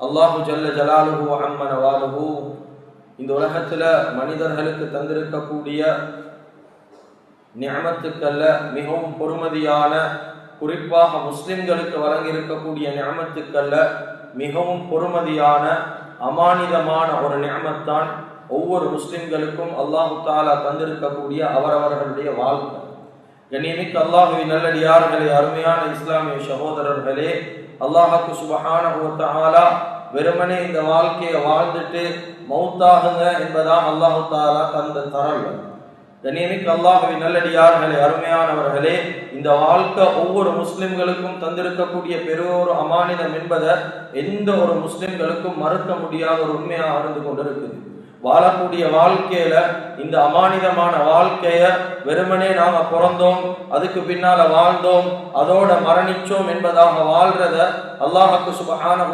அல்லாஹு ஜல்ல ஜலாலுஹு அம்மன வாலுஹு இந்த உலகத்தில் மனிதர்களுக்கு தந்திருக்கக்கூடிய நியமத்துக்கல்ல மிகவும் பொறுமதியான குறிப்பாக முஸ்லிம்களுக்கு வழங்கியிருக்கக்கூடிய நியமத்துக்கல்ல மிகவும் பொறுமதியான அமானிதமான ஒரு நியமத்தான் ஒவ்வொரு முஸ்லிம்களுக்கும் அல்லாஹு தாலா தந்திருக்கக்கூடிய அவரவர்களுடைய வாழ்க்கை. கண்ணியமிக்க அல்லாஹுவின் நல்லடியார்களே அருமையான இஸ்லாமிய சகோதரர்களே அல்லாஹாக்கு சுபஹான வெறுமனே இந்த வாழ்க்கையை வாழ்ந்துட்டு மௌத்தாகுங்க என்பதான் அல்லாஹு தாலா தந்த தரல். கண்ணியமிக்க அல்லாஹுவின் நல்லடியார்களே அருமையானவர்களே இந்த வாழ்க்கை ஒவ்வொரு முஸ்லிம்களுக்கும் தந்திருக்கக்கூடிய பெரியோரு அமானிதம் என்பதை எந்த ஒரு முஸ்லிம்களுக்கும் மறுக்க முடியாத ஒரு உண்மையாக இருந்து கொண்டிருக்குது. வாழக்கூடிய வாழ்க்கையில இந்த அமானிதமான வாழ்க்கைய வெறுமனே நாம பிறந்தோம் அதுக்கு பின்னால வாழ்ந்தோம் அதோட மரணிச்சோம் என்பதாக வாழ்றத அல்லாஹுக்கு சுபஹான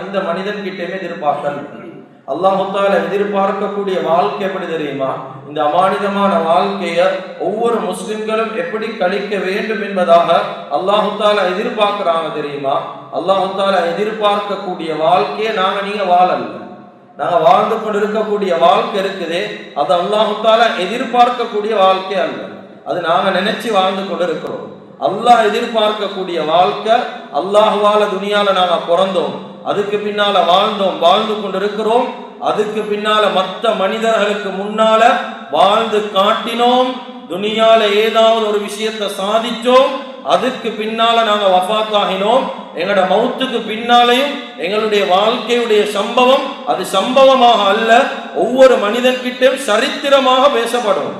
எந்த மனிதன் கிட்டேயுமே எதிர்பார்க்கல அல்லாஹால எதிர்பார்க்கக்கூடிய வாழ்க்கை எப்படி தெரியுமா? இந்த அமானிதமான வாழ்க்கைய ஒவ்வொரு முஸ்லிம்களும் எப்படி கழிக்க வேண்டும் என்பதாக அல்லாஹு எதிர்பார்க்கிறாங்க தெரியுமா? அல்லாஹு எதிர்பார்க்கக்கூடிய வாழ்க்கையை நாங்க நீங்க வாழல. நாங்கள் வாழ்ந்து கொண்டு இருக்கக்கூடிய வாழ்க்கை இருக்குது. அது அல்லாஹு எதிர்பார்க்கக்கூடிய வாழ்க்கை அல்ல. அது நாங்கள் நினைச்சு வாழ்ந்து கொண்டு இருக்கிறோம் அல்லாஹ் எதிர்பார்க்கக்கூடிய வாழ்க்கை அல்லாஹுவால துணியால நாங்கள் பிறந்தோம். அதுக்கு பின்னால வாழ்ந்தோம் வாழ்ந்து கொண்டிருக்கிறோம். அதுக்கு பின்னால மற்ற மனிதர்களுக்கு முன்னால வாழ்ந்து காட்டினோம். துணியால ஏதாவது ஒரு விஷயத்தை சாதிச்சோம். அதுக்கு பின்னால நாங்க வஃபாத்தாகினோம் எங்களோட மௌத்துக்கு பின்னாலையும் எங்களுடைய வாழ்க்கையுடைய சம்பவம் அது சம்பவமாக அல்ல ஒவ்வொரு மனிதன் கிட்டையும் சரித்திரமாக பேசப்படும்.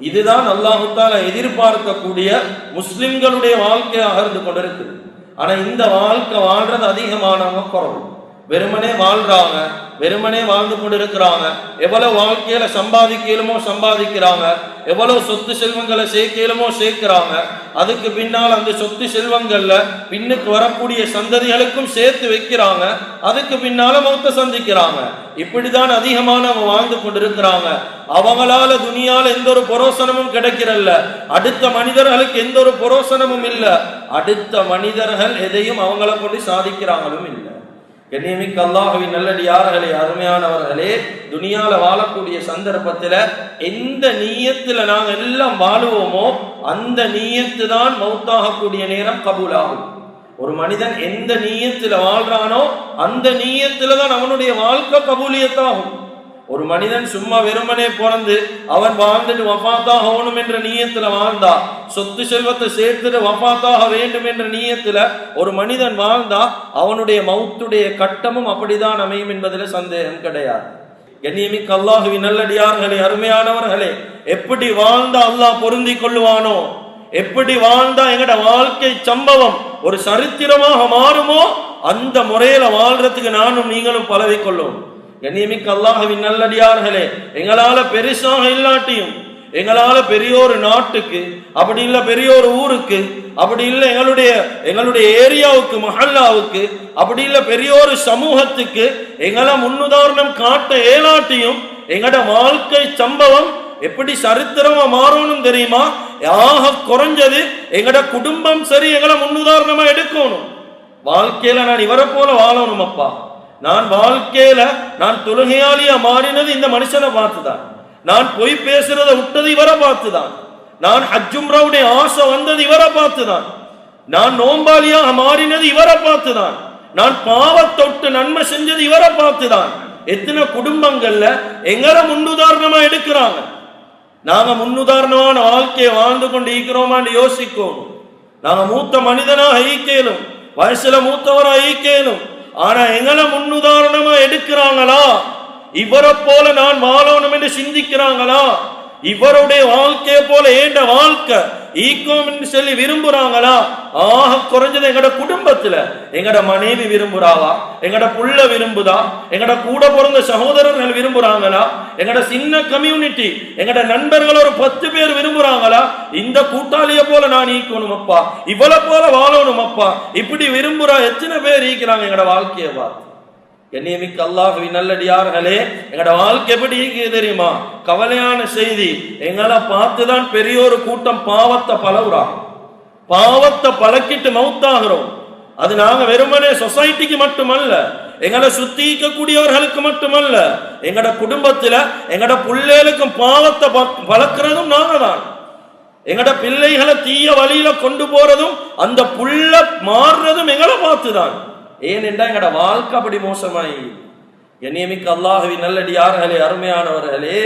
இதுதான் அல்லாஹுத்தால எதிர்பார்க்கக்கூடிய முஸ்லிம்களுடைய வாழ்க்கையாக இருந்து கொண்டிருக்குது ஆனா இந்த வாழ்க்கை வாழ்றது அதிகமானவங்க குறவு. வெறுமனே வாழ்றாங்க வெறுமனே வாழ்ந்து கொண்டு இருக்கிறாங்க எவ்வளவு வாழ்க்கையில சம்பாதிக்கலுமோ சம்பாதிக்கிறாங்க எவ்வளவு சொத்து செல்வங்களை சேர்க்கலமோ சேர்க்கிறாங்க. அதுக்கு பின்னால் அந்த சொத்து செல்வங்கள்ல பின்னுக்கு வரக்கூடிய சந்ததிகளுக்கும் சேர்த்து வைக்கிறாங்க. அதுக்கு பின்னால மௌத்த சந்திக்கிறாங்க. இப்படிதான் அதிகமானவங்க வாழ்ந்து கொண்டிருக்கிறாங்க. அவங்களால துணியால எந்த ஒரு புரோசனமும் கிடைக்கிறல்ல. அடுத்த மனிதர்களுக்கு எந்த ஒரு புரோசனமும் இல்லை. அடுத்த மனிதர்கள் எதையும் அவங்கள கொண்டு சாதிக்கிறாங்களும் இல்லை. கண்ணியமிக்க அல்லாஹுவின் நல்லடியார்களே அருமையானவர்களே துனியால வாழக்கூடிய சந்தர்ப்பத்துல எந்த நீயத்துல நாங்க எல்லாம் வாழுவோமோ அந்த நீயத்து தான் மௌத்தாகக்கூடிய நேரம் கபூலாகும். ஒரு மனிதன் எந்த நீயத்துல வாழ்றானோ அந்த நீயத்துல தான் அவனுடைய வாழ்க்கை கபூலியத்தாகும். ஒரு மனிதன் சும்மா வெறுமனே பிறந்து அவன் வாழ்ந்துட்டு வஃபாத்தாக ஆகணும் என்ற நீயத்துல வாழ்ந்தா சொத்து செல்வத்தை சேர்த்துட்டு வஃபாத்தாக வேண்டும் என்ற நீயத்துல ஒரு மனிதன் வாழ்ந்தா அவனுடைய மௌத்துடைய கட்டமும் அப்படிதான் அமையும் என்பதில் சந்தேகம் கிடையாது. கண்ணியமிக்க அல்லாஹுவி நல்லடியார்களே அருமையானவர்களே எப்படி வாழ்ந்தா அல்லாஹ் பொருந்தி கொள்ளுவானோ எப்படி வாழ்ந்தா எங்கட வாழ்க்கை சம்பவம் ஒரு சரித்திரமாக மாறுமோ அந்த முறையில வாழ்றதுக்கு நானும் நீங்களும் பழகி கொள்ளும். கண்ணியமிக்க அல்லாஹவின் நல்லடியார்களே எங்களால பெருசாக இல்லாட்டியும் எங்களால பெரிய ஒரு நாட்டுக்கு அப்படி இல்ல பெரிய ஒரு ஊருக்கு அப்படி இல்ல எங்களுடைய எங்களுடைய ஏரியாவுக்கு மஹல்லாவுக்கு அப்படி இல்ல பெரிய ஒரு சமூகத்துக்கு எங்களை முன்னுதாரணம் காட்ட ஏலாட்டியும் எங்கட வாழ்க்கை சம்பவம் எப்படி சரித்திரமா மாறணும் தெரியுமா? யாக குறைஞ்சது எங்கட குடும்பம் சரி எங்களை முன்னுதாரணமா எடுக்கணும். வாழ்க்கையில நான் இவரை போல வாழணும் அப்பா நான் வாழ்க்கையில நான் தொழுகையாளியா மாறினது இந்த மனுஷனை பார்த்துதான். நான் பொய் பேசுறதை விட்டது இவரை பார்த்துதான். நான் ஹஜ்ஜும்ராவுடைய ஆசை வந்தது இவரை பார்த்துதான். நான் நோம்பாளியாக மாறினது இவரை பார்த்துதான். நான் பாவத்தொட்டு நன்மை செஞ்சது இவரை பார்த்துதான். எத்தனை குடும்பங்கள்ல எங்களை முன்னுதாரணமா எடுக்கிறாங்க. நாங்க முன்னுதாரணமான வாழ்க்கையை வாழ்ந்து கொண்டு இருக்கிறோமான்னு யோசிக்கணும். நாங்க மூத்த மனிதனாக ஈக்கலும் வயசுல மூத்தவராக ஈக்கலும் ஆனா எங்களை முன்னுதாரணமா எடுக்கிறாங்களா? இவரை போல நான் வாழணும் என்று சிந்திக்கிறாங்களா? இவருடைய வாழ்க்கையை போல ஏண்ட வாழ்க்கை? ஈக்கும் சொல்லி விரும்புறாங்களா? ஆக குறைஞ்சது எங்கட குடும்பத்துல. எங்கட மனைவி விரும்புறாவா? எங்கட புள்ள விரும்புதா? எங்கட கூட பிறந்த சகோதரர்கள் விரும்புறாங்களா? எங்கட சின்ன கம்யூனிட்டி எங்கட நண்பர்கள் ஒரு பத்து பேர் விரும்புறாங்களா? இந்த கூட்டாளிய போல நான் ஈக்கணும் அப்பா. இவளை போல வாழணும் அப்பா. இப்படி விரும்புறா எத்தனை பேர் ஈக்கிறாங்க எங்கட வாழ்க்கையை பார்த்து. கண்ணியமிக்க அல்லாஹுவின் நல்லடியார்களே எங்களோட வாழ்க்கை எப்படி இருக்கு தெரியுமா? கவலையான செய்தி எங்களை பார்த்துதான் பெரிய ஒரு கூட்டம் பாவத்தை பழகுறாங்க பாவத்தை பழக்கிட்டு மவுத்தாகிறோம். அது நாங்க வெறுமனே சொசைட்டிக்கு மட்டுமல்ல எங்களை சுத்திக்கக்கூடியவர்களுக்கு மட்டுமல்ல எங்களோட குடும்பத்துல எங்களோட பிள்ளைகளுக்கும் பாவத்தை பழக்கிறதும் நாங்க தான் எங்கட பிள்ளைகளை தீய வழியில கொண்டு போறதும் அந்த புள்ள மாறுறதும் எங்களை பார்த்துதான். ஏனென்றா எங்கட வாழ்க்கை அப்படி மோசமாயி. கண்ணியமிக்க அல்லாஹவி நல்லடியார்களே அருமையானவர்களே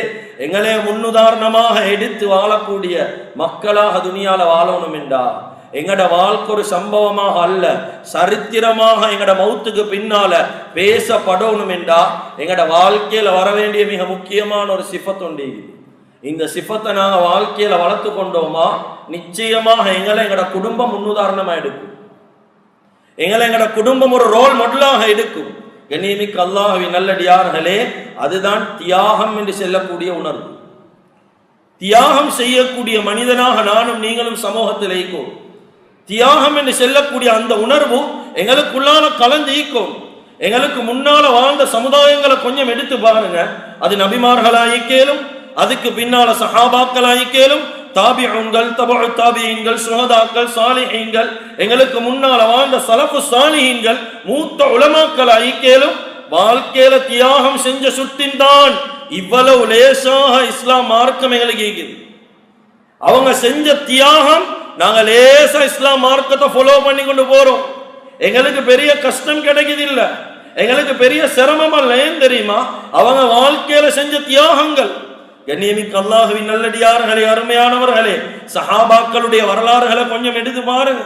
எங்களே முன்னுதாரணமாக எடுத்து வாழக்கூடிய மக்களாக துணியால வாழணும் என்றா? எங்கட வாழ்க்கை ஒரு சம்பவமாக அல்ல சரித்திரமாக எங்கட மௌத்துக்கு பின்னால பேசப்படணும் என்றா? எங்கட வாழ்க்கையில வர வேண்டிய மிக முக்கியமான ஒரு சிஃபத்துண்டு இந்த சிஃபத்தை நாங்கள் வாழ்க்கையில வளர்த்து கொண்டோமா? நிச்சயமாக எங்களை எங்கட குடும்பம் முன்னுதாரணமா எடுக்கும். எங்களை எங்கட குடும்பம் ஒரு ரோல் மாடலாக எடுக்கும். கண்ணியமிக்க அல்லாஹவி நல்லடியார்களே அதுதான் தியாகம் என்று செல்லக்கூடிய உணர்வு. தியாகம் செய்யக்கூடிய மனிதனாக நானும் நீங்களும் சமூகத்தில் ஈக்கும் தியாகம் என்று செல்லக்கூடிய அந்த உணர்வு எங்களுக்குள்ளால கலந்து ஈக்கும் எங்களுக்கு முன்னால வாழ்ந்த சமுதாயங்களை கொஞ்சம் எடுத்து பாருங்க. அது நபிமார்களாயிக்கேலும் அதுக்கு பின்னால சஹாபாக்களாயிக்கேலும் தாபியங்கள் தபு தாபியங்கள் சுகதாக்கள் சாலிஹீன்கள் எங்களுக்கு முன்னால வாழ்ந்த சலப்பு சாலிஹீன்கள் மூத்த உலமாக்கள் ஐக்கியலும் வாழ்க்கையில தியாகம் செஞ்ச சுட்டின் தான் இவ்வளவு லேசாக இஸ்லாம் மார்க்கம் எங்களுக்கு இருக்குது அவங்க செஞ்ச தியாகம் நாங்க லேசா இஸ்லாம் மார்க்கத்தை ஃபாலோ பண்ணி கொண்டு போறோம். எங்களுக்கு பெரிய கஷ்டம் கிடைக்குது இல்ல எங்களுக்கு பெரிய சிரமம் இல்லை ஏன் தெரியுமா? அவங்க வாழ்க்கையில செஞ்ச தியாகங்கள். கண்ணியமிக்கு அல்லாஹுவின் நல்லடியார்களே அருமையானவர்களே சஹாபாக்களுடைய வரலாறுகளை கொஞ்சம் எடுத்து பாருங்க.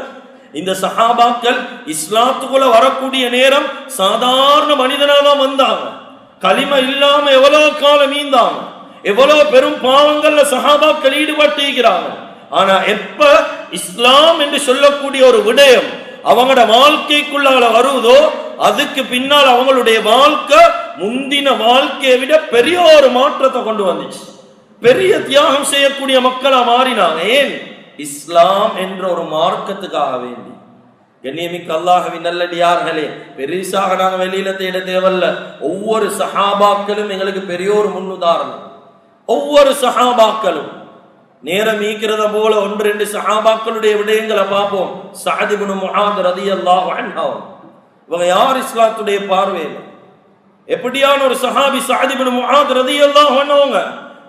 இந்த சஹாபாக்கள் இஸ்லாத்துக்குள்ள வரக்கூடிய நேரம் சாதாரண மனிதனா தான் வந்தாங்க. களிம இல்லாம எவ்வளவு காலம் மீந்தாங்க எவ்வளவு பெரும் பாவங்கள்ல சஹாபாக்கள் ஈடுபட்டிருக்கிறாங்க ஆனா எப்ப இஸ்லாம் என்று சொல்லக்கூடிய ஒரு விடயம் அவங்களோட வாழ்க்கைக்குள்ளால வருவதோ அதுக்கு பின்னால் அவங்களுடைய வாழ்க்கை முந்தின வாழ்க்கையை விட பெரிய ஒரு மாற்றத்தை கொண்டு வந்துச்சு. பெரிய தியாகம் செய்யக்கூடிய மக்களா மாறினாங்க ஏன்? இஸ்லாம் என்ற ஒரு மார்க்கத்துக்காக வேண்டி. கண்ணியமிக்க அல்லாஹவி நல்லடியார்களே பெரிசாக நாங்கள் வெளியில தேட தேவல்ல. ஒவ்வொரு சஹாபாக்களும் எங்களுக்கு பெரிய ஒரு முன்னுதாரணம். ஒவ்வொரு சஹாபாக்களும். நேரம் ஈக்கிறத போல ஒன்று ரெண்டு சஹாபாக்களுடைய விடயங்களை பார்ப்போம். சாதிபுனு முஹாத் ரதியல்லாஹு அன்ஹு. இவங்க யார் இஸ்லாத்துடைய பார்வையில்? எப்படியான ஒரு சஹாபி சாதிபன் முஹாத் ரதியல்லாஹு அன்ஹுங்க?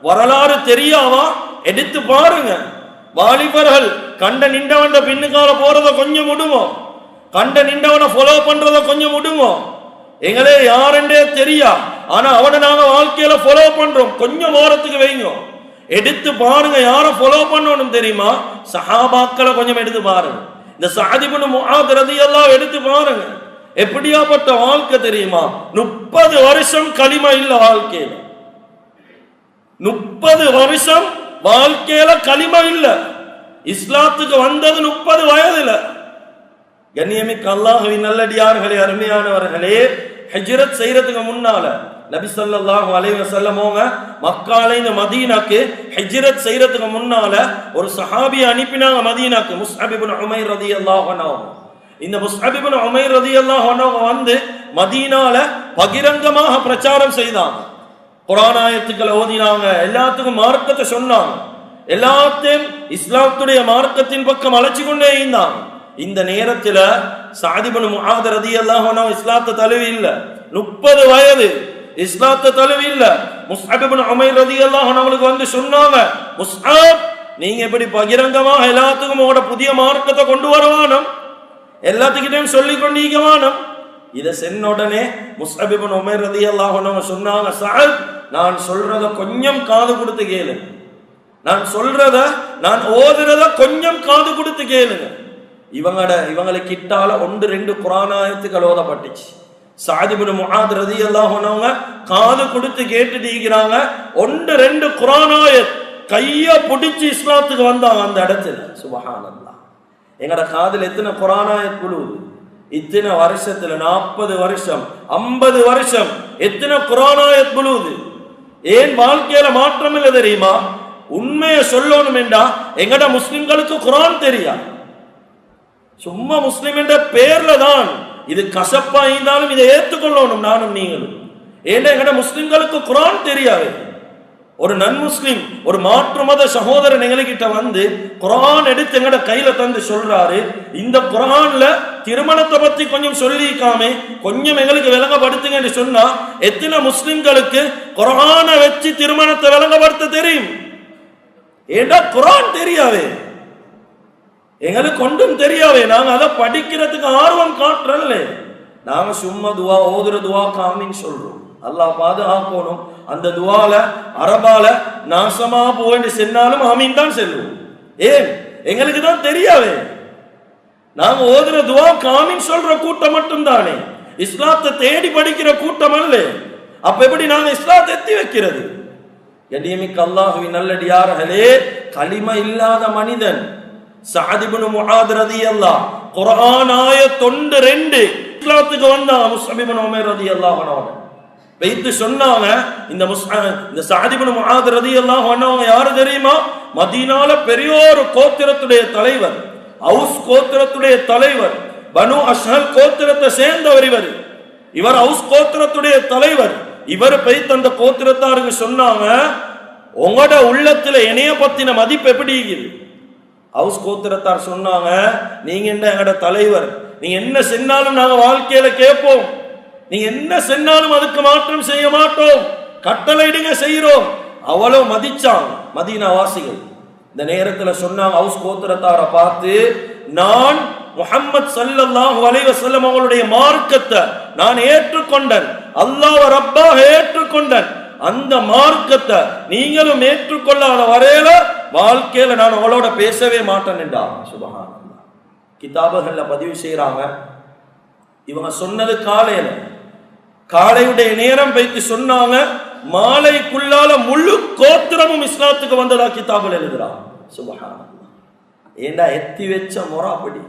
வரலாறு தெரியாவா எடுத்து பாருங்க. வாலிபர்கள் கண்ட நின்றவன் பின்னுக்கால போறத கொஞ்சம் விடுமோ கண்ட நின்றவனை ஃபாலோ பண்றத கொஞ்சம் விடுமோ எங்களே யாருன்றே தெரியா? ஆனா அவனை நாங்க வாழ்க்கையில ஃபாலோ பண்றோம். கொஞ்சம் ஓரத்துக்கு வைங்க. எடுத்து பாருங்க யாரை ஃபாலோ பண்ணணும் தெரியுமா? சஹாபாக்களை கொஞ்சம் எடுத்து பாருங்க. இந்த சாதிபன் முஆத் ரலியல்லாஹு எடுத்து பாருங்க. எப்படியாப்பட்ட வாழ்க்கை தெரியுமா? முப்பது வருஷம் களிமா இல்ல வாழ்க்கையில. முப்பது வருஷம் வாழ்க்கையில களிமா இல்ல. இஸ்லாத்துக்கு வந்தது முப்பது வயதுல. கண்ணியமிக்க அல்லாஹுவின் நல்லடியார்களே அருமையானவர்களே ஹஜ்ரத் செய்யறதுக்கு முன்னால நபி ஸல்லல்லாஹு அலைவர் செல்லமோங்க மக்கால இந்த மதீனாக்கு ஹஜ்ரத் செய்யறதுக்கு முன்னால ஒரு சஹாபியை அனுப்பினாங்க மதீனாக்கு முஸ்ஹபிபுன் இப்னு உமைர் ரலியல்லாஹு இந்த முஸ்அப் உமைர் ரதி எல்லாம் அன்ஹு வந்து மதீனால பகிரங்கமாக பிரச்சாரம் செய்தாங்க புராணாயத்துக்களை ஓதினாங்க. எல்லாத்துக்கும் மார்க்கத்தை சொன்னாங்க. எல்லாத்தையும் இஸ்லாத்துடைய மார்க்கத்தின் பக்கம் அழைச்சு கொண்டே இருந்தாங்க. இந்த நேரத்துல சாதிபனு முகாத ரதி அல்லாஹ் இஸ்லாத்தை தழுவி இல்லை. முப்பது வயது இஸ்லாத்தை தழுவி இல்லை. முஸ்ஹபிபுன் உமைர் ரதி எல்லாம் அவங்களுக்கு வந்து சொன்னாங்க முஸ்ஹாப் நீங்க இப்படி பகிரங்கமாக எல்லாத்துக்கும் உங்களோட புதிய மார்க்கத்தை கொண்டு வரவானம் எல்லாத்துக்கிட்டையும் சொல்லி கொண்டீங்க வானம். இதை சென்ன உடனே முஸ்ஹபிபுன் உமைர் ரதி அல்லாஹ் சொன்னாங்க சாஹிப் நான் சொல்றத கொஞ்சம் காது கொடுத்து கேளு. நான் சொல்றத நான் ஓதுறத கொஞ்சம் காது கொடுத்து கேளுங்க. இவங்கட இவங்களை கிட்டால ஒன்று ரெண்டு புராணாயத்துக்கள் ஓதப்பட்டுச்சு. சாதிபுன் முகாத் ரதி அல்லாஹனவங்க காது கொடுத்து கேட்டுட்டீங்கிறாங்க. ஒன்று ரெண்டு குரானாயத் கைய பிடிச்சு இஸ்லாத்துக்கு வந்தாங்க அந்த இடத்துல. சுபஹானல்லா எங்கட காதில் எத்தனை குரானாயத் குழுவுது இத்தனை வருஷத்துல நாற்பது வருஷம் ஐம்பது வருஷம் எத்தனை குரானாயத் குழுவுது ஏன் வாழ்க்கையில மாற்றம் இல்லை தெரியுமா? உண்மையை சொல்லணும் என்றா எங்கட முஸ்லிம்களுக்கு குரான் தெரியா? சும்மா முஸ்லிம் என்ற பேர்ல தான் இது கசப்பா இருந்தாலும் இதை ஏற்றுக்கொள்ளணும் நானும் நீங்களும். ஏன்னா எங்கட முஸ்லிம்களுக்கு குரான் தெரியாது? ஒரு நன்முஸ்லிம் ஒரு மாற்று மத சகோதரன் எங்ககிட்ட வந்து குரான் எடுத்து எங்கட கையில தந்து சொல்றாரு இந்த குரான்ல திருமணத்தை பத்தி கொஞ்சம் சொல்லிக்காமே கொஞ்சம் எங்களுக்கு விளங்கப்படுத்துங்கன்னு சொன்னா எத்தனை முஸ்லிம்களுக்கு குரானை வச்சு திருமணத்தை விளங்கப்படுத்த தெரியும்? ஏண்டா குரான் தெரியாதே? எங்களுக்கு ஒன்றும் தெரியாதே நாங்க அதை படிக்கிறதுக்கு ஆர்வம் காட்டுறல்ல நாங்க சும்மா துவா ஓதுற துவா காமின்னு சொல்றோம். அல்லாஹ் பாதுகாக்கணும். அந்த துவால அரபால நாசமா போயிட்டு சென்னாலும் ஆமீன் தான் செல்வோம் ஏன்? எங்களுக்கு தான் தெரியாது. நாம ஓதுற துவா காமின் சொல்ற கூட்டம் மட்டும் தானே இஸ்லாத்தை தேடி படிக்கிற கூட்டம் அல்ல. அப்ப எப்படி நாங்க இஸ்லாத்தை எத்தி வைக்கிறது? கண்ணியமிக்க அல்லாஹுவின் நல்லடியார்களே களிம இல்லாத மனிதன் சாதிபுனு முஹாத் அல்லா குரான் ஆய தொண்டு ரெண்டு இஸ்லாத்துக்கு வந்தான் முஸ்லிபின் உமர் ரதியல்லாஹு அன்ஹு வைத்து சொன்னாங்க இந்த இந்த சாதிபுனு முஹாத் எல்லாம் அன்ஹு யாரு தெரியுமா? மதினால பெரிய ஒரு கோத்திரத்துடைய தலைவர் ஹவுஸ் கோத்திரத்துடைய தலைவர் பனு அஷ்ஹல் கோத்திரத்தை சேர்ந்தவர் இவர். இவர் ஹவுஸ் கோத்திரத்துடைய தலைவர். இவர் போய் தந்த கோத்திரத்தாருக்கு சொன்னாங்க உங்களோட உள்ளத்துல இணைய பத்தின மதிப்பு எப்படி இருக்குது? ஹவுஸ் கோத்திரத்தார் சொன்னாங்க நீங்க என்ன எங்கட தலைவர்? நீங்க என்ன சென்னாலும் நாங்க வாழ்க்கையில கேட்போம். நீ என்ன சென்னாலும் அதுக்கு மாற்றம் செய்ய மாட்டோம். கட்டளையிடுங்க செய்யறோம் அவ்வளவு மதிச்சான் மதீனா வாசிகள் இந்த நேரத்துல சொன்னாங்க ஹவுஸ் கோத்திரத்தாரை பார்த்து நான் முகம்மது சல்லல்லாஹு அலைஹி வஸல்லம் அவங்களுடைய மார்க்கத்தை நான் ஏற்றுக்கொண்டேன். அல்லாஹ் ரப்பாக ஏற்றுக்கொண்டேன். அந்த மார்க்கத்தை நீங்களும் ஏற்றுக்கொள்ளாத வரையில வாழ்க்கையில நான் அவளோட பேசவே மாட்டேன் என்றார் சுபஹானல்லாஹ். கிதாபுகள்ல பதிவு செய்யறாங்க இவங்க சொன்னது காலையில காலையுடைய நேரம் வைத்து சொன்னாங்க மாலைக்குள்ளால முழு கோத்திரமும் இஸ்லாத்துக்கு வந்ததா கிதாபில் எழுதுறான் சுபகான ஏண்டா எத்தி வச்ச முறாப்படி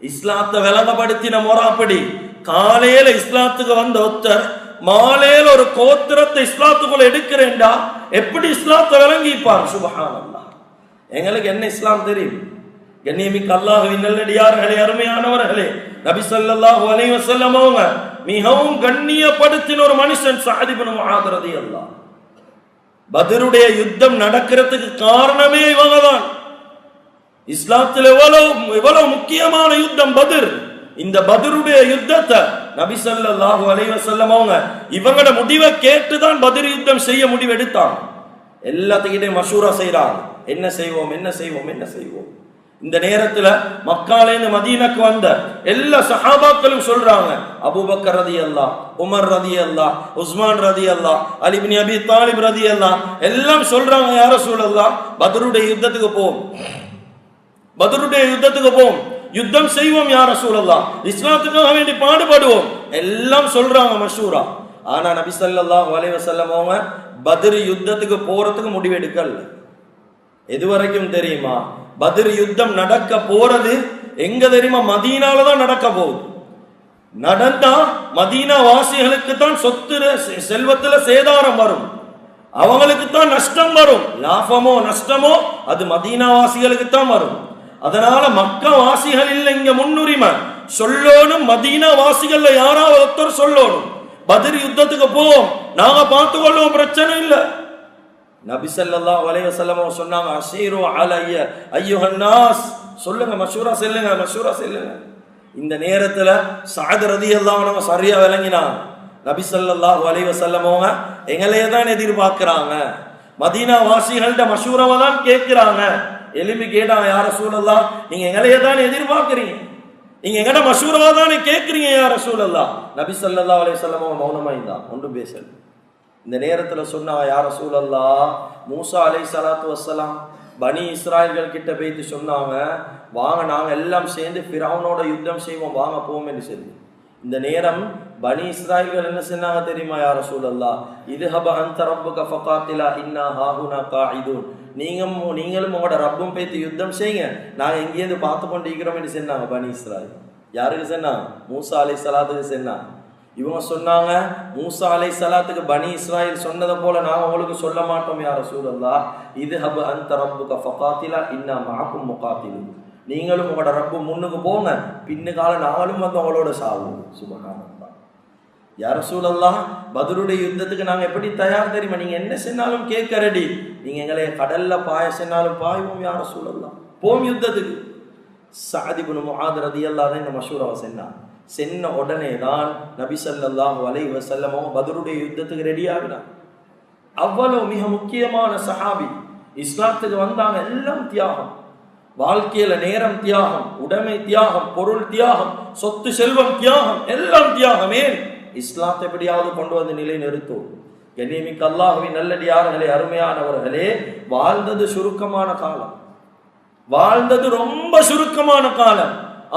இஸ்லாத்தை விளங்கப்படுத்தின முறாப்படி காலையில இஸ்லாத்துக்கு வந்த ஒருத்தர் மாலையில ஒரு கோத்திரத்தை இஸ்லாத்துக்குள்ள எடுக்கிறேன்டா எப்படி இஸ்லாத்தை விளங்கிப்பார்? சுபஹானல்லாஹ். எங்களுக்கு என்ன இஸ்லாம் தெரியும்? கண்ணியமிக்க அல்லாஹுவின் நல்லடியார்களே அருமையானவர்களே நபி ஸல்லல்லாஹு அலைவசல்லம் அவங்க மிகவும் கண்ணியப்படுத்தின ஒரு மனுஷன் சாதிபன் முஆதரதி அல்லாஹ் பதிருடைய யுத்தம் நடக்கிறதுக்கு காரணமே இவங்க தான் இஸ்லாத்தில் எவ்வளவு எவ்வளவு முக்கியமான யுத்தம் பதிர். இந்த பதிருடைய யுத்தத்தை நபி ஸல்லல்லாஹு அலைவ செல்லம் அவங்க இவங்களோட முடிவை கேட்டு தான் பத்ர் யுத்தம் செய்ய முடிவு எல்லாத்துக்கிட்டே எல்லாத்துக்கிட்டையும் மஷூரா செய்றாங்க. என்ன செய்வோம் என்ன செய்வோம் என்ன செய்வோம். இந்த நேரத்துல மக்காலேந்து மதீனக்கு வந்த எல்லா சஹாபாக்களும் சொல்றாங்க அபூபக்கர் ரதி அல்லா உமர் ரதி அல்லா உஸ்மான் ரதி அல்லா அலிபின் அபி தாலிப் ரதி அல்லா எல்லாம் சொல்றாங்க யார சூழல்லாம் பத்ருடைய யுத்தத்துக்கு போவோம். பத்ருடைய யுத்தத்துக்கு போவோம். யுத்தம் செய்வோம் யார சூழல்லாம் இஸ்லாத்துக்காக வேண்டி பாடுபடுவோம். எல்லாம் சொல்றாங்க மஷூரா. ஆனா நபி சல்லாஹ் அலைஹி வஸல்லம் அவங்க யுத்தத்துக்கு போறதுக்கு முடிவெடுக்கல. எது வரைக்கும் தெரியுமா? பதிர் யுத்தம் நடக்க போறது எங்க தெரியுமா? மதீனால தான் நடக்க போகுது. நடந்தா மதீனா வாசிகளுக்கு தான் சொத்து செ- செல்வத்துல சேதாரம் வரும். அவங்களுக்கு தான் நஷ்டம் வரும். லாபமோ நஷ்டமோ அது மதீனா வாசிகளுக்கு தான் வரும். அதனால மக்க வாசிகள் இல்லை இங்க முன்னுரிமை. சொல்லணும் மதீனா வாசிகள்ல யாராவது ஒருத்தர் சொல்லணும். பதிர் யுத்தத்துக்கு போவோம். நாங்க பார்த்து கொள்வோம் பிரச்சனை இல்லை. நபிசல்லா வலைய செல்லமோ சொன்னாங்க அசீரோ அலைய ஐயோஹன்னாஸ் சொல்லுங்க மஷூரா செல்லுங்க மஷூரா செல்லுங்க. இந்த நேரத்துல சாகரதி எல்லாம் நம்ம சரியா விளங்கினான் நபிசல்லா ஸல்லல்லாஹு செல்லமோங்க எங்களையே தான் எதிர்பார்க்கிறாங்க. மதீனா வாசிகள்கிட்ட மஷூராவை தான் கேட்கிறாங்க. எலும்பி கேட்டாங்க யார சூழல்லா நீங்க எங்களையே தான் எதிர்பார்க்கறீங்க. நீங்க எங்கட மஷூராவா தானே கேட்கறீங்க யார சூழல்லா நபிசல்லா ஸல்லல்லாஹு செல்லமோ வஸல்லம் இருந்தான் ஒன்றும் பேசல. இந்த நேரத்தில் சொன்னா யார சூழல்லா மூசா அலை சலாத்து வசலாம் பனி இஸ்ராயல்கள் கிட்ட போயிட்டு சொன்னாங்க வாங்க நாங்கள் எல்லாம் சேர்ந்து ஃபிரௌனோட யுத்தம் செய்வோம் வாங்க போவோம் என்று சொல்லி. இந்த நேரம் பனி இஸ்ராயல்கள் என்ன சொன்னாங்க தெரியுமா யார சூழல்லா இது ஹப அந்த ரப்புக ஃபகாத்திலா இன்னா ஹாஹுனா காயிதூன். நீங்கள் நீங்களும் உங்களோட ரப்பும் பேத்து யுத்தம் செய்யுங்க நாங்கள் இங்கேருந்து பார்த்து கொண்டு இருக்கிறோம் என்று சொன்னாங்க பனி இஸ்ராயல். யாருக்கு சொன்னாங்க? மூசா அலை சலாத்துக்கு சொன்னாங்க. இவங்க சொன்னாங்க மூசா அலை சலாத்துக்கு பனி இஸ்ராயல் சொன்னதை போல நான் உங்களுக்கு சொல்ல மாட்டோம் யார சூழல்லா இது ஹபு அந்த ரப்புக ஃபகாத்திலா இன்னா மாக்கும் முகாத்திலு நீங்களும் உங்களோட ரப்பு முன்னுக்கு போங்க பின்னுக்கால நாங்களும் வந்து அவங்களோட சாவோம். சுபகானந்தா யார சூழல்லாம் பதிலுடைய யுத்தத்துக்கு நாங்கள் எப்படி தயார் தெரியுமா? நீங்கள் என்ன சென்னாலும் கேட்க ரெடி எங்களை கடல்ல பாய சென்னாலும் பாய்வோம் யார சூழல்லாம் போம் யுத்தத்துக்கு. சாதிபுன் முஹாத் ரதியல்லாஹு இந்த மஷூராவை சென்னான் சென்ன உடனே தான் நபி ஸல்லல்லாஹு அலைஹி வஸல்லம் பதருடைய யுத்தத்துக்கு ரெடி ஆகினான். அவ்வளவு மிக முக்கியமான சஹாபி இஸ்லாத்துக்கு வந்தாங்க எல்லாம் தியாகம். வாழ்க்கையில நேரம் தியாகம் உடைமை தியாகம் பொருள் தியாகம் சொத்து செல்வம் தியாகம் எல்லாம் தியாகமே. இஸ்லாத்தை எப்படியாவது கொண்டு வந்து நிலை நிறுத்தும் கண்ணியமிக்க அல்லாஹுவின் நல்லடியார்களே அருமையானவர்களே வாழ்ந்தது சுருக்கமான காலம். வாழ்ந்தது ரொம்ப சுருக்கமான காலம்.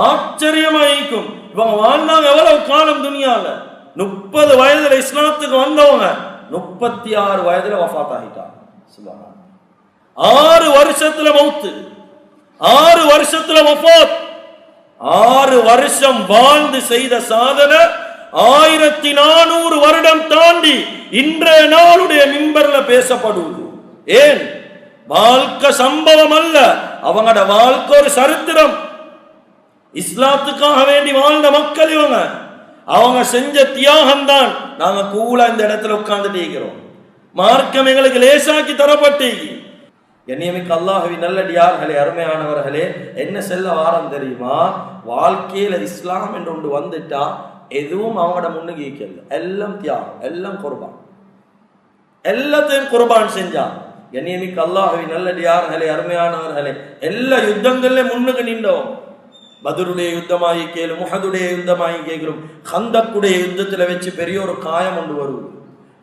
ஆச்சரியமாயிக்கும் இவங்க வாழ்ந்தாங்க எவ்வளவு காலம் துனியால முப்பது வயதுல இஸ்லாத்துக்கு வந்தவங்க முப்பத்தி ஆறு வயதுல வஃத் ஆகிட்டாங்க ஆறு வருஷத்துல மௌத்து. ஆறு வருஷத்துல வஃபாத் ஆறு வருஷம் வாழ்ந்து செய்த சாதனை ஆயிரத்தி நானூறு வருடம் தாண்டி இன்றைய நாளுடைய மிம்பர்ல பேசப்படுவது. ஏன்? வாழ்க்கை சம்பவம் அல்ல. அவங்களோட வாழ்க்கை ஒரு சரித்திரம். இஸ்லாத்துக்காக வேண்டி வாழ்ந்த மக்கள் இவங்க. அவங்க செஞ்ச தியாகம் தான் நாங்க கூலா இந்த இடத்துல உட்கார்ந்துட்டு இருக்கிறோம். மார்க்கம் எங்களுக்கு லேசாக்கி தரப்பட்டு. என்னையமிக்க அல்லாஹவி நல்லடியார்களே அருமையானவர்களே என்ன செல்ல வாரம் தெரியுமா? வாழ்க்கையில இஸ்லாம் என்று ஒன்று வந்துட்டா எதுவும் அவங்களோட முன்னுக்கு ஈக்கல எல்லாம் தியாகம் எல்லாம் குர்பான். எல்லாத்தையும் குர்பான் செஞ்சான் என்னையமிக்க அல்லாஹவி நல்லடியார்களே அருமையானவர்களே எல்லா யுத்தங்கள்ல முன்னுக்கு நின்றோம். பதருடைய யுத்தமாகி கேளும் முகதுடைய யுத்தமாகி கேட்கிறோம். ஹந்தக்குடைய யுத்தத்தில் வச்சு பெரிய ஒரு காயம் ஒன்று வருவது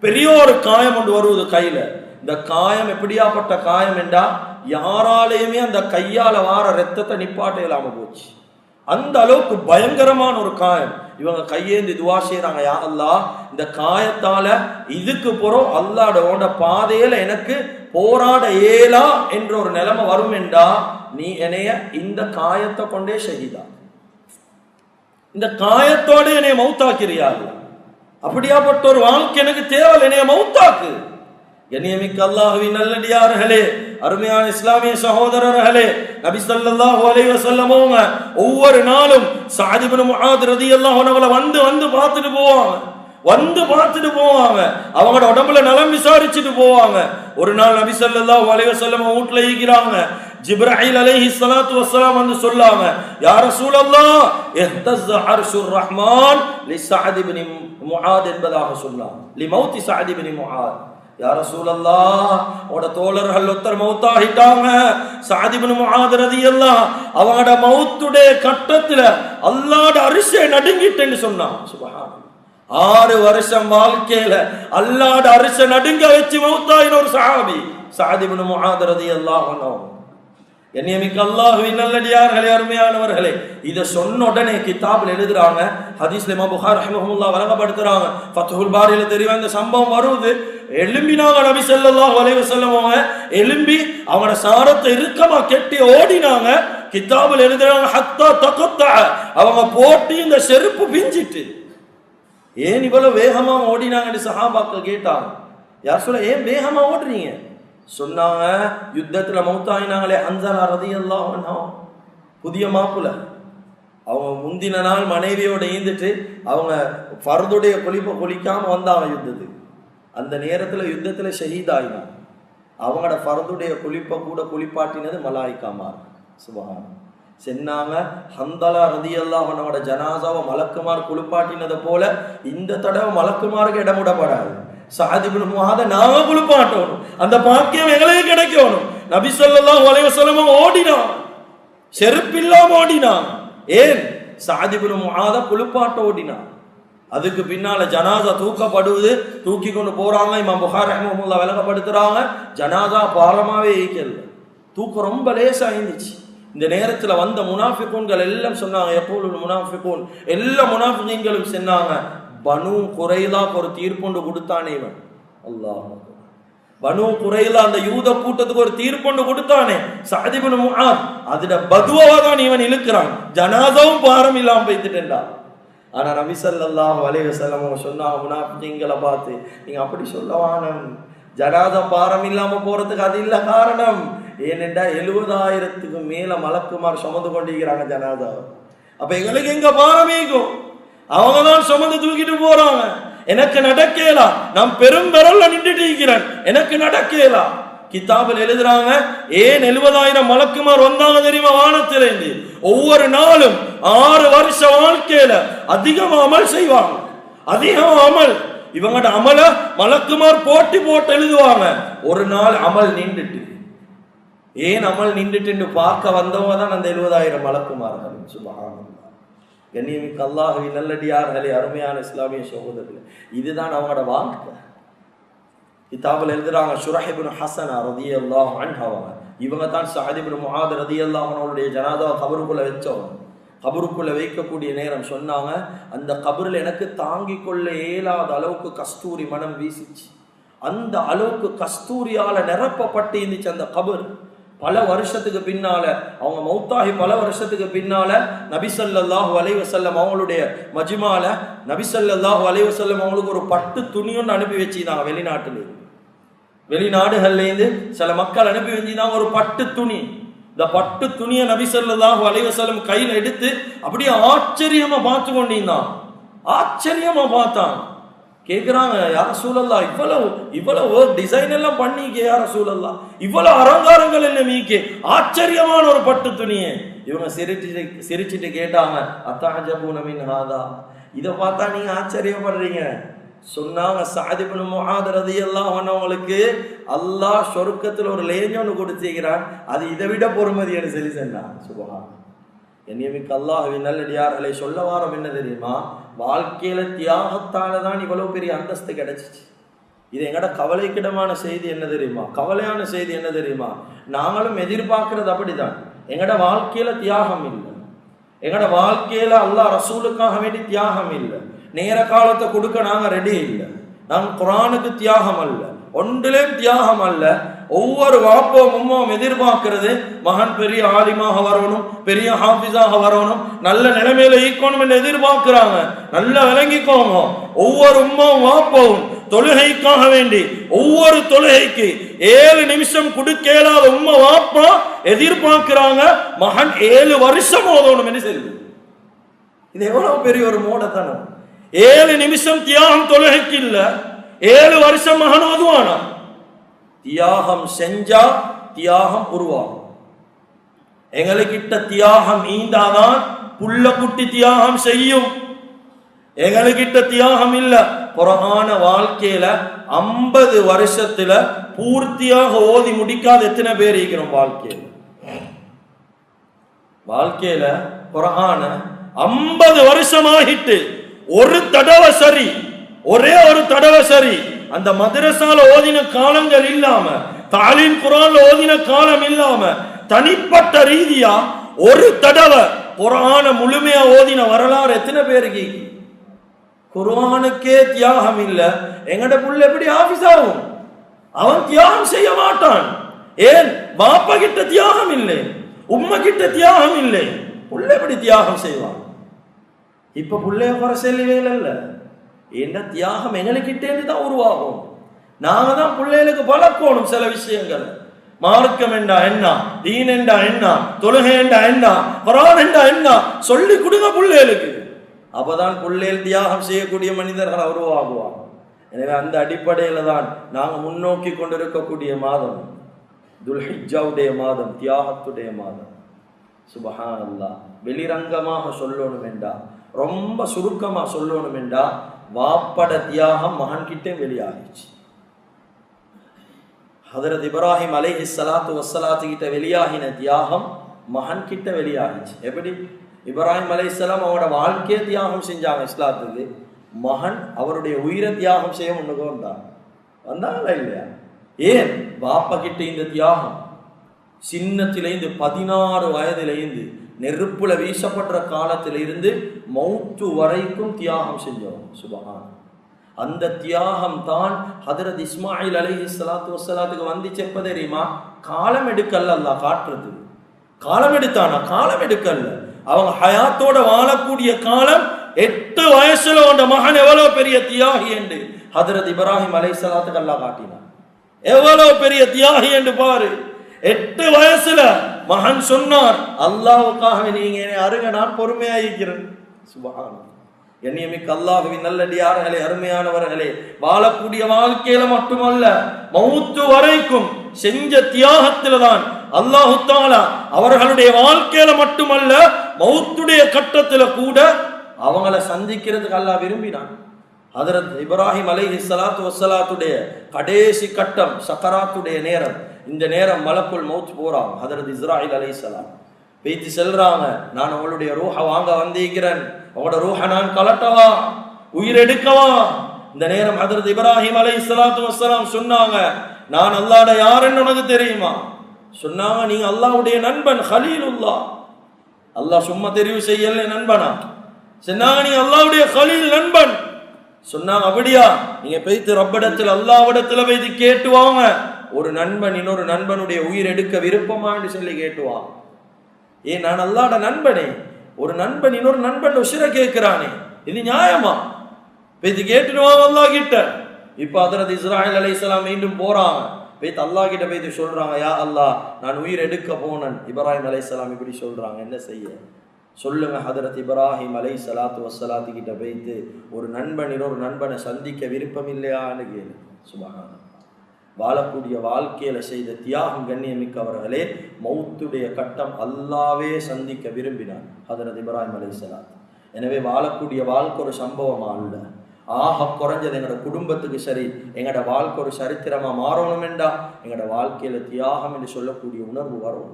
பெரிய ஒரு காயம் ஒன்று வருவது கையில். இந்த காயம் எப்படியாப்பட்ட காயம் என்றா யாராலையுமே அந்த கையால் வார ரத்தத்தை நிப்பாட்ட இல்லாமல் போச்சு. அந்த அளவுக்கு பயங்கரமான ஒரு காயம். இவங்க கையேந்து துவா செய்கிறாங்க யா அல்லா இந்த காயத்தால இதுக்கு போறோம் அல்லாட உன்னோட பாதையில எனக்கு போராட ஏலா என்ற ஒரு நிலைமை வரும் என்றா நீ என்னைய இந்த காயத்தை கொண்டே செய்தா. இந்த காயத்தோட என்னைய மௌத்தாக்கிறியா அப்படியாப்பட்ட ஒரு வாழ்க்கை எனக்கு தேவை என்னைய மௌத்தாக்கு. கண்ணியமிக்க அல்லாஹுவின் நல்லடியார்களே அருமையான இஸ்லாமிய சகோதரர்களே நபி ஸல்லல்லாஹு அலைஹி வஸல்லம் அவங்க ஒவ்வொரு நாளும் சஅத் இப்னு முஆத் ரலியல்லாஹு அன்ஹு வந்து வந்து பார்த்துட்டு போவாங்க. வந்து பார்த்துட்டு போவாங்க. அவங்களோட உடம்புல நலம் விசாரிச்சுட்டு போவாங்க. ஒரு நாள் நபி ஸல்லல்லாஹு அலைஹி வஸல்லம் வீட்ல ஈக்கிறாங்க ஜிப்ராஹில் அலைஹி ஸலாத்து வஸ்ஸலாம் வந்து சொல்லாங்க யா ரசூலல்லாஹ் இஹ்தஸ் அர்ஷுர் ரஹ்மான் லி சஅத் இப்னு முஆத் என்பதாக சொன்னாங்க. லி மௌத்தி சஅத் இப்னு முஆத். யார சூழல்லா அவட தோழர்கள் ஒருத்தர் மௌத்தாகிட்டாங்க. சஅத் இப்னு எல்லாம் ரலியல்லாஹ் அவங்களோட மௌத்துடைய கட்டத்துல அல்லாட அரிசை நடுங்கிட்டேன்னு சொன்னான். சுபஹான் ஆறு வருஷம் வாழ்க்கையில அல்லாட அரிசை நடுங்க வச்சு மௌத்தாயின ஒரு சஹாபி சஅத் இப்னு எல்லாம் என்னையமிக்க அல்லாஹுவின் நல்லடியார்களே அருமையானவர்களே. இதை சொன்ன உடனே கிதாபில் எழுதுறாங்க ஹதீஸ்ல இமாம் புகார் ரஹ்மஹுல்லா வழங்கப்படுத்துறாங்க. ஃபத்துல் பாரியில் தெரியும் இந்த சம்பவம் வருது. எலும்பினாங்க நபி ஸல்லல்லாஹு அலைஹி வஸல்லம் எலும்பி அவனோட சாரத்தை இறுக்கமா கெட்டி ஓடினாங்க. கிதாபில் எழுதுறாங்க ஹத்தா தகத்தா. அவங்க போட்டு இந்த செருப்பு பிஞ்சிட்டு. ஏன் இவ்வளவு வேகமா ஓடினாங்கன்னு சஹாபாக்கள் கேட்டாங்க. யார் சொல்ல ஏன் வேகமா ஓடுறீங்க? சொன்னாங்க யுத்தத்தில் மௌத்தாயினாங்களே அஞ்சலா ரதி எல்லாம் புதிய மாப்புல அவங்க முந்தின நாள் மனைவியோட ஈந்துட்டு அவங்க ஃபர்துடைய குளிப்பை கொலிக்காமல் வந்தாங்க யுத்தத்துக்கு. அந்த நேரத்தில் யுத்தத்தில் ஷஹீதாயினாங்க அவங்களோட ஃபர்துடைய குளிப்பை கூட குளிப்பாட்டினது மலாய்க்காமார் சுபஹான் சென்னாங்க ஹந்தலா ரதியல்லாஹு அவனோட ஜனாசாவை மலக்குமார் குளிப்பாட்டினதை போல இந்த தடவை மலக்குமாருக்கு இடம் விடப்படாது. சாதிபுல் முகாத நாம குளிப்பாட்டணும் அந்த பாக்கியம் எங்களுக்கு கிடைக்கணும். நபி சொல்லலாம் உலக சொல்லமும் ஓடினான். செருப்பில்லாம ஓடினான். ஏன்? சாதிபுல் முகாத குளிப்பாட்ட ஓடினான். அதுக்கு பின்னால ஜனாதா தூக்கப்படுவது தூக்கி கொண்டு போறாங்க. இமாம் புகார் அஹமதுல்லா விளங்கப்படுத்துறாங்க ஜனாதா பாரமாவே ஈக்கல தூக்கம் ரொம்ப லேசா இருந்துச்சு இந்த நேரத்தில் வந்த முனாஃபிகூன்கள் எல்லாம் சொன்னாங்க எப்போது முனாஃபிகூன். எல்லா முனாஃபிகீன்களும் சொன்னாங்க. பனு குறைலாக்கு ஒரு தீர்ப்புண்டு கொடுத்தானே இவன். அல்லாஹ். பனு குறையில அந்த யூத கூட்டத்துக்கு ஒரு தீர்ப்புண்டு கொடுத்தானே. சாதிபனு அதுல பதுவாக தான் இவன் இழுக்கிறான். ஜனாதாவும் பாரம் இல்லாம போய்த்துட்டேன்டா. ஆனா நபி ஸல்லல்லாஹு அலைஹி வஸல்லம் சொன்னாங்க பார்த்து நீங்க அப்படி சொல்லவானம் ஜனாதா பாரம் இல்லாம போறதுக்கு அது இல்ல காரணம். ஏனென்றா எழுபதாயிரத்துக்கு மேல மலக்குமார் சுமந்து கொண்டிருக்கிறாங்க ஜனாதா அப்ப எங்களுக்கு எங்க பாரமேக்கும்? அவங்க தான் சுமந்து தூக்கிட்டு போறாங்க எனக்கு நடக்கலாம் நான் பெரும் பெறல்ல நின்றுட்டு இருக்கிறேன். எனக்கு நடக்கேலா. கிதாபில் எழுதுறாங்க ஏன் எழுபதாயிரம் மலக்குமார் வந்தாங்க தெரியுமா வானத்திலிருந்து ஒவ்வொரு நாளும் ஆறு வருஷ வாழ்க்கையில அதிகமா அமல் செய்வாங்க. அதிகம் அமல். இவங்கட அமல மலக்குமார் போட்டி போட்டு எழுதுவாங்க. ஒரு நாள் அமல் நின்றுட்டு. ஏன் அமல் நின்றுட்டு பார்க்க வந்தவங்க தான் அந்த எழுபதாயிரம் மலக்குமார்கள்? சுபஹானல்லாஹ் கண்ணியமிக்க அல்லாஹவி நல்லடியார்களே அருமையான இஸ்லாமிய சகோதரர்களே. இதுதான் அவங்களோட வாழ்க்கை. கிதாபில் எழுதுறாங்க ஷுரஹிபின் ஹசனா ரதி அல்லாஹ் அவங்க இவங்க தான் சஹதிபின் முஹாத் ரதி அல்லாஹனுடைய ஜனாதாவை கபருக்குள்ள வச்சவங்க. கபருக்குள்ள வைக்கக்கூடிய நேரம் சொன்னாங்க அந்த கபரில் எனக்கு தாங்கிக் கொள்ள இயலாத அளவுக்கு கஸ்தூரி மனம் வீசிச்சு. அந்த அளவுக்கு கஸ்தூரியால் நிரப்பப்பட்டு இருந்துச்சு அந்த கபர். பல வருஷத்துக்கு பின்னால அவங்க மௌத்தாகி பல வருஷத்துக்கு பின்னால நபிசல்லாஹு அலைவசல்லம் அவங்களுடைய மஜிமால நபிசல்லாஹு அலைவசல்லம் அவங்களுக்கு ஒரு பட்டு துணியொன்று அனுப்பி வச்சிருந்தாங்க வெளிநாட்டுல வெளிநாடுகள்லேருந்து சில மக்கள் அனுப்பி வச்சிருந்தாங்க ஒரு பட்டு துணி. இந்த பட்டு துணியை நபிசல்லாஹு அலைவசல்லம் கையில் எடுத்து அப்படியே ஆச்சரியமா பார்த்து கொண்டிருந்தான். ஆச்சரியமா பார்த்தான். கேட்குறாங்க யார சூழல்லா இவ்வளவு இவ்வளவு டிசைன் எல்லாம் பண்ணிக்க யார சூழல்லா இவ்வளவு அலங்காரங்கள் என்ன மீக்கே? ஆச்சரியமான ஒரு பட்டு துணியே. இவங்க சிரிச்சுட்டு சிரிச்சுட்டு கேட்டாங்க அத்தாஜபூனமின் ஹாதா? இதை பார்த்தா நீங்க ஆச்சரியப்படுறீங்க. சொன்னாங்க சாதிபுன் முஹாத் ரதியெல்லாம் அவனவங்களுக்கு அல்லாஹ் சொருக்கத்தில் ஒரு லேஞ்சு ஒன்று கொடுத்திருக்கிறான் அது இதை விட பொறுமதின்னு சொல்லி சொன்னான். சுபஹான் என்னையமிக்க அல்லாஹுவின் நல்லடியார்களை சொல்ல வாரம் என்ன தெரியுமா? வாழ்க்கையில தியாகத்தால தான் இவ்வளவு பெரிய அந்தஸ்து கிடைச்சிச்சு. இது எங்கட கவலைக்கிடமான செய்தி என்ன தெரியுமா? கவலையான செய்தி என்ன தெரியுமா? நாங்களும் எதிர்பார்க்கறது அப்படிதான். எங்கட வாழ்க்கையில தியாகம் இல்லை. எங்கட வாழ்க்கையில அல்லாஹ் ரசூலுக்காக வேண்டி தியாகம் இல்லை. நேர காலத்தை கொடுக்க நாங்க ரெடி இல்லை. நாங்க குரானுக்கு தியாகம் அல்ல. ஒன்றிலே தியாகம் அல்ல. ஒவ்வொரு வாப்போம் உம்மாவும் எதிர்பார்க்கிறது. மகன் பெரிய ஆலிமாக வரணும் பெரிய ஹாஃபிஸாக வரணும். நல்ல நிலைமையில ஈக்கணும் என்று எதிர்பார்க்கிறாங்க. நல்லா விளங்கிக்கோங்க. ஒவ்வொரு உம்மாவும் வாப்போவும் தொழுகைக்காக வேண்டி ஒவ்வொரு தொழுகைக்கு ஏழு நிமிஷம் கொடுக்கலாத இயலாத வாப்பா எதிர்பார்க்கிறாங்க. மகன் ஏழு வருஷம் ஓதணும் என்று சொல்லி. இது எவ்வளவு பெரிய ஒரு மூடத்தனம். ஏழு நிமிஷம் தியாகம் தொழுகைக்கு இல்லை. ஏழு வருஷம் மகன் ஓதுவானா? தியாகம் செஞ்சா தியாகம் உருவாகும். எங்களுக்கிட்ட தியாகம் ஈந்தாதான் புள்ள குட்டி தியாகம் செய்யும். எங்களுக்கிட்ட தியாகம் இல்ல. புறமான வாழ்க்கையில ஐம்பது வருஷத்துல பூர்த்தியாக ஓதி முடிக்காத எத்தனை பேர் இருக்கிறோம் வாழ்க்கையில? வாழ்க்கையில புறகான ஐம்பது வருஷம் ஆகிட்டு ஒரு தடவை சரி ஒரே ஒரு தடவை சரி அந்த மதரசால ஓதின காலங்கள் இல்லாம தாலின் குரான்ல ஓதின காலம் இல்லாம தனிப்பட்ட ரீதியா ஒரு தடவை குரான முழுமையா ஓதின வரலாறு எத்தனை பேருக்கு? குரானுக்கே தியாகம் இல்ல. எங்கட புள்ள எப்படி ஆபீஸ் ஆகும்? அவன் தியாகம் செய்ய மாட்டான். ஏன்? பாப்பா கிட்ட தியாகம் இல்லை. உம்மை கிட்ட தியாகம் இல்லை. புள்ள எப்படி தியாகம் செய்வான்? இப்ப புள்ளைய குறை சொல்லவே இல்லை என்ன தியாகம் எங்களுக்கிட்டேருந்து தான் உருவாகும். நாங்க தான் பிள்ளைகளுக்கு வளர்க்கணும் சில விஷயங்கள். மார்க்கம் என்றா என்ன? தீன் என்றா என்ன? தொழுகை என்றா என்ன? வரான் என்றா என்ன? சொல்லி கொடுங்க பிள்ளைகளுக்கு. அப்பதான் பிள்ளைகள் தியாகம் செய்யக்கூடிய மனிதர்கள் உருவாகுவாங்க. எனவே அந்த அடிப்படையில தான் நாங்கள் முன்னோக்கி கொண்டிருக்கக்கூடிய மாதம். துல்ஹிஜாவுடைய மாதம் தியாகத்துடைய மாதம். சுபஹான் அல்லாஹ் வெளிரங்கமாக சொல்லணும் என்றா ரொம்ப சுருக்கமாக சொல்லணும் என்றா வாப்பட தியாகம் மகன் கிட்டே வெளியாகிச்சு. ஹதரத் இப்ராஹிம் அலைஹி சலாத்து வஸ்ஸலாத்து கிட்ட வெளியாகின தியாகம் மகன் கிட்ட வெளியாகிச்சு. எப்படி? இப்ராஹிம் அலைஹிஸ்ஸலாம் அவனோட வாழ்க்கையை தியாகம் செஞ்சாங்க இஸ்லாத்துக்கு. மகன் அவருடைய உயிரை தியாகம் செய்ய முன்னுக்கு வந்தான். வந்தாங்களா இல்லையா? ஏன்? பாப்பா கிட்ட இந்த தியாகம் சின்னத்திலேருந்து பதினாறு வயதிலேருந்து நெருப்புல வீசப்படுற காலத்தில இருந்து மௌத்து வரைக்கும் தியாகம் செஞ்சோம். சுபகான் அந்த தியாகம் தான் ஹதரத் இஸ்மாயில் அலைஹி இஸ்லாத்து வசலாத்துக்கு வந்துச்சு செப்ப தெரியுமா? காலம் எடுக்கல்ல அல்லாஹ் காட்டுறது. காலம் எடுத்தானா? காலம் எடுக்கல்ல. அவங்க ஹயாத்தோட வாழக்கூடிய காலம் எட்டு வயசுல உண்ட மகன் எவ்வளவு பெரிய தியாகி என்று ஹதரத் இப்ராஹிம் அலை சலாத்துக்கு அல்லா காட்டினான். எவ்வளவு பெரிய தியாகி என்று பாரு. எட்டு வயசுல மகன் சொன்னார். அல்லாவுக்காக நீங்க என்னை அருக நான் பொறுமையா இருக்கிறேன் சுபஹான் கண்ணியமிக்க அல்லாஹுவின் நல்லடியார்களே அருமையானவர்களே வாழக்கூடிய வாழ்க்கையில மட்டுமல்ல மௌத்து வரைக்கும் செஞ்ச தியாகத்தில தான் அல்லாஹு தாலா அவர்களுடைய வாழ்க்கையில மட்டுமல்ல மௌத்துடைய கட்டத்துல கூட அவங்கள சந்திக்கிறதுக்கு அல்லாஹ் விரும்பினான். ஹதரத் இப்ராஹிம் அலை ஸலாத்து வஸ்ஸலாத்துடைய கடைசி கட்டம் சக்கராத்துடைய நேரம். இந்த நேரம் மலக்குள் மௌத் போறாங்க ஹதரத் இஸ்ராயில் அலைஹிஸ்ஸலாம் பேச்சு செல்றாங்க நான் அவளுடைய ரூஹ வாங்க வந்திருக்கிறேன். உங்களோட ரூஹ நான் கலட்டவா? உயிர் எடுக்கவா இந்த நேரம் ஹதரத் இப்ராஹிம் அலை இஸ்லாத்து வசலாம் சொன்னாங்க நான் அல்லாட யாருன்னு உனக்கு தெரியுமா? சொன்னாங்க நீ அல்லாவுடைய நண்பன் ஹலீலுல்லா அல்லாஹ் சும்மா தெரிவு செய்யல நண்பனா? சொன்னாங்க நீ அல்லாவுடைய ஹலீல் நண்பன். சொன்னாங்க அப்படியா? நீங்க போய்த்து ரப்பிடத்தில் அல்லாவிடத்துல போய் கேட்டு வாங்க. ஒரு நண்பன் இன்னொரு நண்பனுடைய உயிர் எடுக்க விருப்பமான்னு சொல்லி கேட்டுவான் ஏ நான் அல்லாட நண்பனே. ஒரு நண்பன் இன்னொரு நண்பன் உசிர கேட்கிறானே. இது நியாயமா? இப்ப இது கேட்டுடுவான் அல்லா கிட்ட இப்ப அதரது இஸ்ராயல் அலைஹிஸ்ஸலாம் மீண்டும் போறான் போய்த்து அல்லாஹ் கிட்ட போய்த்து சொல்றாங்க யா அல்லாஹ் நான் உயிர் எடுக்க போனேன். இப்ராஹிம் சலாம் இப்படி சொல்றாங்க என்ன செய்ய? சொல்லுங்க ஹதரத் இப்ராஹிம் அலை சலாத்து வசலாத்து கிட்ட போய்த்து ஒரு நண்பன் இன்னொரு நண்பனை சந்திக்க விருப்பம் இல்லையான்னு கேளு. சுபகான வாழக்கூடிய வாழ்க்கையில செய்த தியாகம் கண்ணியமிக்கவர்களே மௌத்துடைய கட்டம் அல்லாவே சந்திக்க விரும்பினார் ஹதரத் இப்ராஹிம் அலிசலாத் எனவே வாழக்கூடிய வாழ்க்கை ஒரு சம்பவமா அல்ல. ஆக குறைஞ்சது எங்களோட குடும்பத்துக்கு சரி எங்களோட வாழ்க்கை ஒரு சரித்திரமா மாறணும் என்றா எங்களோட வாழ்க்கையில தியாகம் என்று சொல்லக்கூடிய உணர்வு வரும்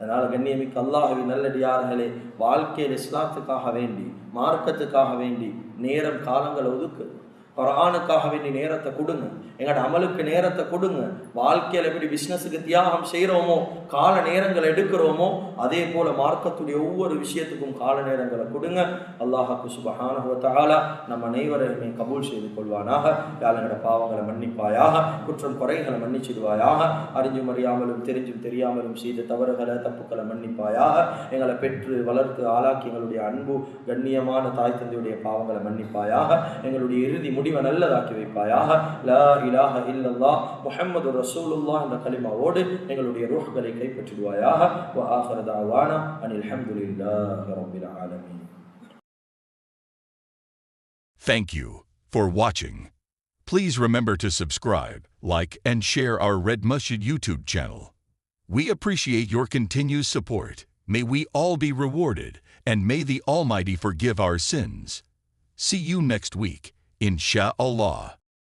அதனால கண்ணியமிக்க அல்லாஹவி நல்லடியார்களே வாழ்க்கையில் இஸ்லாத்துக்காக வேண்டி மார்க்கத்துக்காக வேண்டி நேரம் காலங்களை ஒதுக்கு. குரானுக்காக வேண்டிய நேரத்தை கொடுங்க. எங்களோட அமலுக்கு நேரத்தை கொடுங்க. வாழ்க்கையில் எப்படி பிஸ்னஸுக்கு தியாகம் செய்கிறோமோ கால நேரங்களை எடுக்கிறோமோ அதே போல மார்க்கத்துடைய ஒவ்வொரு விஷயத்துக்கும் கால நேரங்களை கொடுங்க. அல்லாஹாக்கு சுபஹானஹுவத்தாலா நம்ம அனைவரையுமே கபூல் செய்து கொள்வானாக. யாழனோட பாவங்களை மன்னிப்பாயாக குற்றம் குறைகளை மன்னிச்சிடுவாயாக அறிஞ்சும் அறியாமலும் தெரிஞ்சும் தெரியாமலும் செய்த தவறுகளை தப்புக்களை மன்னிப்பாயாக எங்களை பெற்று வளர்த்து ஆளாக்கி எங்களுடைய அன்பு கண்ணியமான தாய் தந்தையுடைய பாவங்களை மன்னிப்பாயாக எங்களுடைய இறுதி முடிவை நல்லதாக்கி வைப்பாயாக. லா இலாஹ இல்லல்லாஹ் முஹம்மது ரசூலுல்லாஹ் என்ற கலிமாவோடு எங்களுடைய ரூஹ்களை கைப்பற்றிடுவாயாக வ ஆஹிர தஅவானா அனில் ஹம்துலில்லாஹி ரப்பில் ஆலமீன் Thank you for watching. Please remember to subscribe, like, and share our Red Masjid YouTube channel. We appreciate your continued support. May we all be rewarded, and may the Almighty forgive our sins. See you next week, insha'Allah.